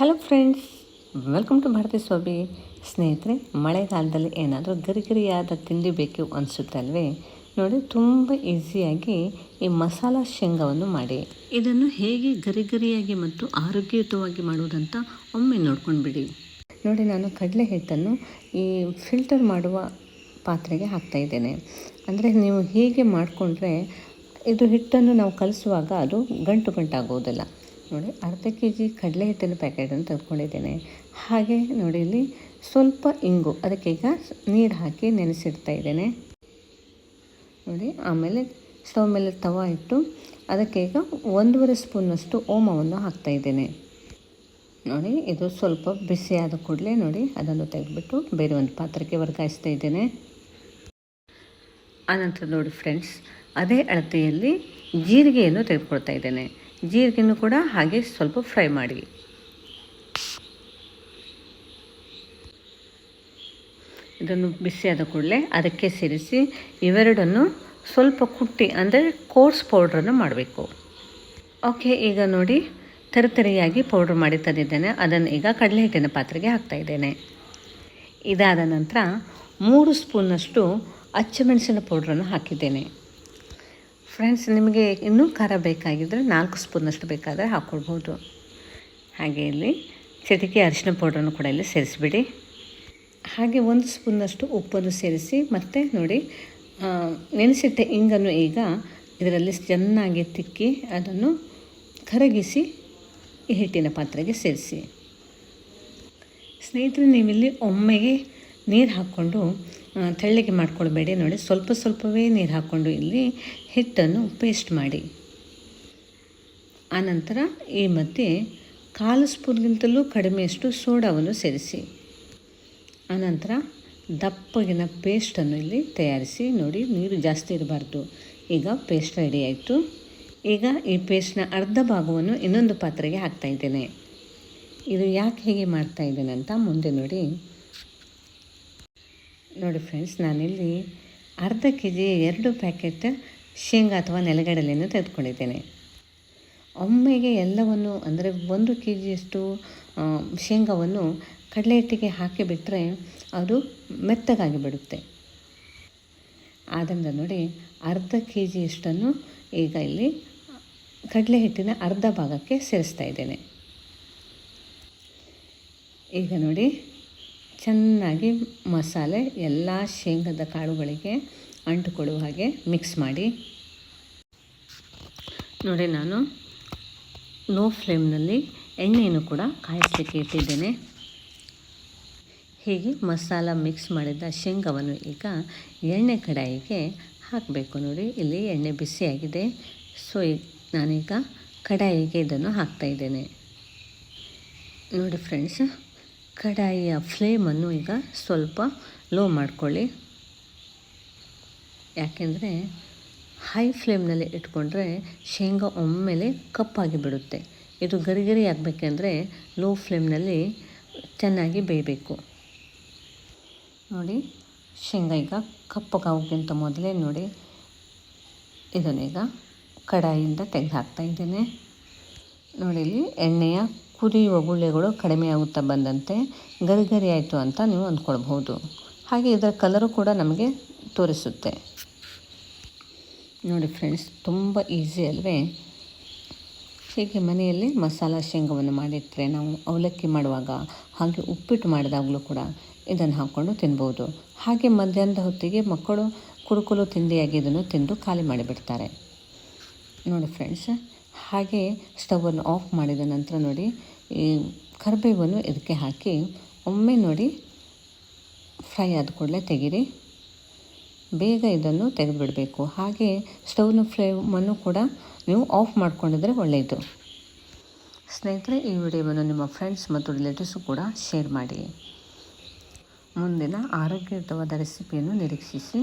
Hello friends welcome to Bharathi Swamy ಸ್ನೇಹಿತರೆ ಮಳೆಗಾಲದಲ್ಲಿ ಏನಾದರೂ ಗರಿಗರಿಯಾದ ತಿಂಡಿ ಬೇಕು ಅನಿಸುತ್ತಲ್ವೇ ನೋಡಿ, ತುಂಬ ಈಸಿಯಾಗಿ ಈ ಮಸಾಲ ಶೇಂಗಾವನ್ನು ಮಾಡಿ. ಇದನ್ನು ಹೇಗೆ ಗರಿಗರಿಯಾಗಿ ಮತ್ತು ಆರೋಗ್ಯಯುತವಾಗಿ ಮಾಡುವುದಂತ ಒಮ್ಮೆ ನೋಡ್ಕೊಂಡು ಬಿಡಿ. ನೋಡಿ, ನಾನು ಕಡಲೆ ಹಿಟ್ಟನ್ನು ಈ ಫಿಲ್ಟರ್ ಮಾಡುವ ಪಾತ್ರೆಗೆ ಹಾಕ್ತಾ ಇದ್ದೇನೆ. ಅಂದರೆ ನೀವು ಹೀಗೆ ಮಾಡಿಕೊಂಡ್ರೆ, ಇದು ಹಿಟ್ಟನ್ನು ನಾವು ಕಲಿಸುವಾಗ ಅದು ಗಂಟು ಗಂಟಾಗೋದಿಲ್ಲ. ನೋಡಿ, ಅರ್ಧ ಕೆ ಜಿ ಕಡಲೆ ಹಿಟ್ಟಿನ ಪ್ಯಾಕೆಟನ್ನು ತೆಗೆದುಕೊಂಡಿದ್ದೇನೆ. ಹಾಗೆ ನೋಡಿ, ಇಲ್ಲಿ ಸ್ವಲ್ಪ ಇಂಗು, ಅದಕ್ಕೆ ಈಗ ನೀರು ಹಾಕಿ ನೆನೆಸಿಡ್ತಾ ಇದ್ದೇನೆ. ನೋಡಿ, ಆಮೇಲೆ ಸ್ಟವ್ ಮೇಲೆ ತವ ಇಟ್ಟು ಅದಕ್ಕೆ ಈಗ ಒಂದೂವರೆ ಸ್ಪೂನಷ್ಟು ಓಮವನ್ನು ಹಾಕ್ತಾ ಇದ್ದೇನೆ. ನೋಡಿ, ಇದು ಸ್ವಲ್ಪ ಬಿಸಿಯಾದ ಕೂಡಲೇ ನೋಡಿ, ಅದನ್ನು ತೆಗೆದುಬಿಟ್ಟು ಬೇರೆ ಒಂದು ಪಾತ್ರಕ್ಕೆ ವರ್ಗಾಯಿಸ್ತಾ ಇದ್ದೇನೆ. ಆನಂತರ ನೋಡಿ, ಫ್ರೆಂಡ್ಸ್, ಅದೇ ಅಳತೆಯಲ್ಲಿ ಜೀರಿಗೆಯನ್ನು ತೆಗೆದುಕೊಳ್ತಾ ಇದ್ದೇನೆ. ಜೀರಿಗೆಯನ್ನು ಕೂಡ ಹಾಗೆ ಸ್ವಲ್ಪ ಫ್ರೈ ಮಾಡಿ. ಇದನ್ನು ಬಿಸಿಯಾದ ಕೂಡಲೇ ಅದಕ್ಕೆ ಸೇರಿಸಿ ಇವೆರಡನ್ನು ಸ್ವಲ್ಪ ಕುಟ್ಟಿ, ಅಂದರೆ ಕೋರ್ಸ್ ಪೌಡ್ರನ್ನು ಮಾಡಬೇಕು. ಓಕೆ, ಈಗ ನೋಡಿ ತರಿತರಿಯಾಗಿ ಪೌಡ್ರ್ ಮಾಡಿ ತಂದಿದ್ದೇನೆ. ಅದನ್ನು ಈಗ ಕಡಲೆ ಹಿಟ್ಟಿನ ಪಾತ್ರೆಗೆ ಹಾಕ್ತಾಯಿದ್ದೇನೆ ಇದಾದ ನಂತರ ಮೂರು ಸ್ಪೂನಷ್ಟು ಅಚ್ಚಮೆಣಸಿನ ಪೌಡ್ರನ್ನು ಹಾಕಿದ್ದೇನೆ. ಫ್ರೆಂಡ್ಸ್, ನಿಮಗೆ ಇನ್ನೂ ಖಾರ ಬೇಕಾಗಿದ್ದರೆ ನಾಲ್ಕು ಸ್ಪೂನಷ್ಟು ಬೇಕಾದರೆ ಹಾಕ್ಕೊಳ್ಬೋದು. ಹಾಗೆ ಇಲ್ಲಿ ಚಟಿಕೆ ಅರಿಶಿನ ಪೌಡ್ರನ್ನು ಕೂಡ ಇಲ್ಲಿ ಸೇರಿಸಿಬಿಡಿ. ಹಾಗೆ ಒಂದು ಸ್ಪೂನಷ್ಟು ಉಪ್ಪನ್ನು ಸೇರಿಸಿ, ಮತ್ತು ನೋಡಿ ನೆನೆಸಿಟ್ಟ ಇಂಗನ್ನು ಈಗ ಇದರಲ್ಲಿ ಚೆನ್ನಾಗಿ ತಿಕ್ಕಿ ಅದನ್ನು ಕರಗಿಸಿ ಈ ಹಿಟ್ಟಿನ ಪಾತ್ರೆಗೆ ಸೇರಿಸಿ. ಸ್ನೇಹಿತರೆ, ನೀವಿಲ್ಲಿ ಒಮ್ಮೆಗೆ ನೀರು ಹಾಕ್ಕೊಂಡು ತೆಳ್ಳಗೆ ಮಾಡ್ಕೊಳ್ಬೇಡಿ ನೋಡಿ. ಸ್ವಲ್ಪ ಸ್ವಲ್ಪವೇ ನೀರು ಹಾಕ್ಕೊಂಡು ಇಲ್ಲಿ ಹಿಟ್ಟನ್ನು ಪೇಸ್ಟ್ ಮಾಡಿ. ಆನಂತರ ಈ ಮಧ್ಯೆ ಕಾಲು ಸ್ಪೂನ್ಗಿಂತಲೂ ಕಡಿಮೆಯಷ್ಟು ಸೋಡಾವನ್ನು ಸೇರಿಸಿ. ಆನಂತರ ದಪ್ಪಗಿನ ಪೇಸ್ಟನ್ನು ಇಲ್ಲಿ ತಯಾರಿಸಿ. ನೋಡಿ, ನೀರು ಜಾಸ್ತಿ ಇರಬಾರ್ದು. ಈಗ ಪೇಸ್ಟ್ ರೆಡಿ ಆಯಿತು. ಈಗ ಈ ಪೇಸ್ಟ್ನ ಅರ್ಧ ಭಾಗವನ್ನು ಇನ್ನೊಂದು ಪಾತ್ರೆಗೆ ಹಾಕ್ತಾ ಇದ್ದೇನೆ. ಇದು ಯಾಕೆ ಹೇಗೆ ಮಾಡ್ತಾ ಇದ್ದೇನೆ ಅಂತ ಮುಂದೆ ನೋಡಿ. ನೋಡಿ ಫ್ರೆಂಡ್ಸ್ ನಾನಿಲ್ಲಿ ಅರ್ಧ ಕೆ ಜಿ ಎರಡು ಪ್ಯಾಕೆಟ್ ಶೇಂಗಾ ಅಥವಾ ನೆಲಗಡಲೆಯನ್ನು ತೆಗೆದುಕೊಂಡಿದ್ದೇನೆ. ಒಮ್ಮೆಗೆ ಎಲ್ಲವನ್ನು, ಅಂದರೆ ಒಂದು ಕೆ ಜಿಯಷ್ಟು ಶೇಂಗಾವನ್ನು ಕಡಲೆ ಹಿಟ್ಟಿಗೆ ಹಾಕಿಬಿಟ್ರೆ ಅದು ಮೆತ್ತಗಾಗಿ ಬಿಡುತ್ತೆ. ಆದ್ದರಿಂದ ನೋಡಿ ಅರ್ಧ ಕೆ ಜಿಯಷ್ಟನ್ನು ಈಗ ಇಲ್ಲಿ ಕಡಲೆ ಹಿಟ್ಟಿನ ಅರ್ಧ ಭಾಗಕ್ಕೆ ಸೇರಿಸ್ತಾ ಇದ್ದೇನೆ. ಈಗ ನೋಡಿ ಚೆನ್ನಾಗಿ ಮಸಾಲೆ ಎಲ್ಲ ಶೇಂಗದ ಕಾಳುಗಳಿಗೆ ಅಂಟುಕೊಳ್ಳುವ ಹಾಗೆ ಮಿಕ್ಸ್ ಮಾಡಿ. ನೋಡಿ ನಾನು ನೋ ಫ್ಲೇಮ್ನಲ್ಲಿ ಎಣ್ಣೆಯನ್ನು ಕೂಡ ಕಾಯಿಸಲಿಕ್ಕೆ ಇಟ್ಟಿದ್ದೇನೆ. ಹೀಗೆ ಮಸಾಲ ಮಿಕ್ಸ್ ಮಾಡಿದ ಶೇಂಗವನ್ನು ಈಗ ಎಣ್ಣೆ ಕಡಾಯಿಗೆ ಹಾಕಬೇಕು. ನೋಡಿ ಇಲ್ಲಿ ಎಣ್ಣೆ ಬಿಸಿಯಾಗಿದೆ. ಸೊ ನಾನೀಗ ಕಡಾಯಿಗೆ ಇದನ್ನು ಹಾಕ್ತಾಯಿದ್ದೇನೆ ನೋಡಿ ಫ್ರೆಂಡ್ಸ್ ಕಡಾಯಿಯ ಫ್ಲೇಮನ್ನು ಈಗ ಸ್ವಲ್ಪ ಲೋ ಮಾಡ್ಕೊಳ್ಳಿ. ಯಾಕೆಂದರೆ ಹೈ ಫ್ಲೇಮ್ನಲ್ಲಿ ಇಟ್ಕೊಂಡ್ರೆ ಶೇಂಗಾ ಒಮ್ಮೆಲೆ ಕಪ್ಪಾಗಿ ಬಿಡುತ್ತೆ. ಇದು ಗರಿ ಗರಿ ಆಗಬೇಕೆಂದರೆ ಲೋ ಫ್ಲೇಮ್ನಲ್ಲಿ ಚೆನ್ನಾಗಿ ಬೇಯಬೇಕು. ನೋಡಿ, ಶೇಂಗಾ ಈಗ ಕಪ್ಪಗಾಗೋಕ್ಕಿಂತ ಮೊದಲೇ ನೋಡಿ ಇದನ್ನೀಗ ಕಡಾಯಿಯಿಂದ ತೆಗೆದು ಹಾಕ್ತಾ ಇದ್ದೇನೆ. ನೋಡಿ, ಇಲ್ಲಿ ಎಣ್ಣೆಯ ಕುದಿಯುವ ಗುಳ್ಳೆಗಳು ಕಡಿಮೆಯಾಗುತ್ತಾ ಬಂದಂತೆ ಗರಿ ಗರಿ ಆಯಿತು ಅಂತ ನೀವು ಅಂದ್ಕೊಳ್ಬಹುದು. ಹಾಗೆ ಇದರ ಕಲರು ಕೂಡ ನಮಗೆ ತೋರಿಸುತ್ತೆ. ನೋಡಿ ಫ್ರೆಂಡ್ಸ್ ತುಂಬ ಈಸಿ ಅಲ್ವೇ? ಹೀಗೆ ಮನೆಯಲ್ಲಿ ಮಸಾಲ ಶೇಂಗವನ್ನು ಮಾಡಿಟ್ಟರೆ ನಾವು ಅವಲಕ್ಕಿ ಮಾಡುವಾಗ ಹಾಗೆ ಉಪ್ಪಿಟ್ಟು ಮಾಡಿದಾಗಲೂ ಕೂಡ ಇದನ್ನು ಹಾಕ್ಕೊಂಡು ತಿನ್ಬೋದು. ಹಾಗೆ ಮಧ್ಯಾಹ್ನದ ಹೊತ್ತಿಗೆ ಮಕ್ಕಳು ಕುರುಕುಲು ತಿಂಡಿಯಾಗಿ ಇದನ್ನು ತಿಂದು ಖಾಲಿ ಮಾಡಿಬಿಡ್ತಾರೆ. ನೋಡಿ ಫ್ರೆಂಡ್ಸ್ ಹಾಗೆ ಸ್ಟವನ್ನು ಆಫ್ ಮಾಡಿದ ನಂತರ ನೋಡಿ, ಈ ಕರಿಬೇವನ್ನು ಇದಕ್ಕೆ ಹಾಕಿ, ಒಮ್ಮೆ ನೋಡಿ ಫ್ರೈ ಆದ ಕೂಡಲೇ ತೆಗೀರಿ. ಬೇಗ ಇದನ್ನು ತೆಗೆದುಬಿಡಬೇಕು. ಹಾಗೆ ಸ್ಟವ್ನ ಫ್ಲೇಮನ್ನು ಕೂಡ ನೀವು ಆಫ್ ಮಾಡಿಕೊಂಡಿದ್ರೆ ಒಳ್ಳೆಯದು ಸ್ನೇಹಿತರೆ, ಈ ವಿಡಿಯೋವನ್ನು ನಿಮ್ಮ ಫ್ರೆಂಡ್ಸ್ ಮತ್ತು ರಿಲೇಟಿವ್ಸು ಕೂಡ ಶೇರ್ ಮಾಡಿ. ಮುಂದಿನ ಆರೋಗ್ಯಯುತವಾದ ರೆಸಿಪಿಯನ್ನು ನಿರೀಕ್ಷಿಸಿ.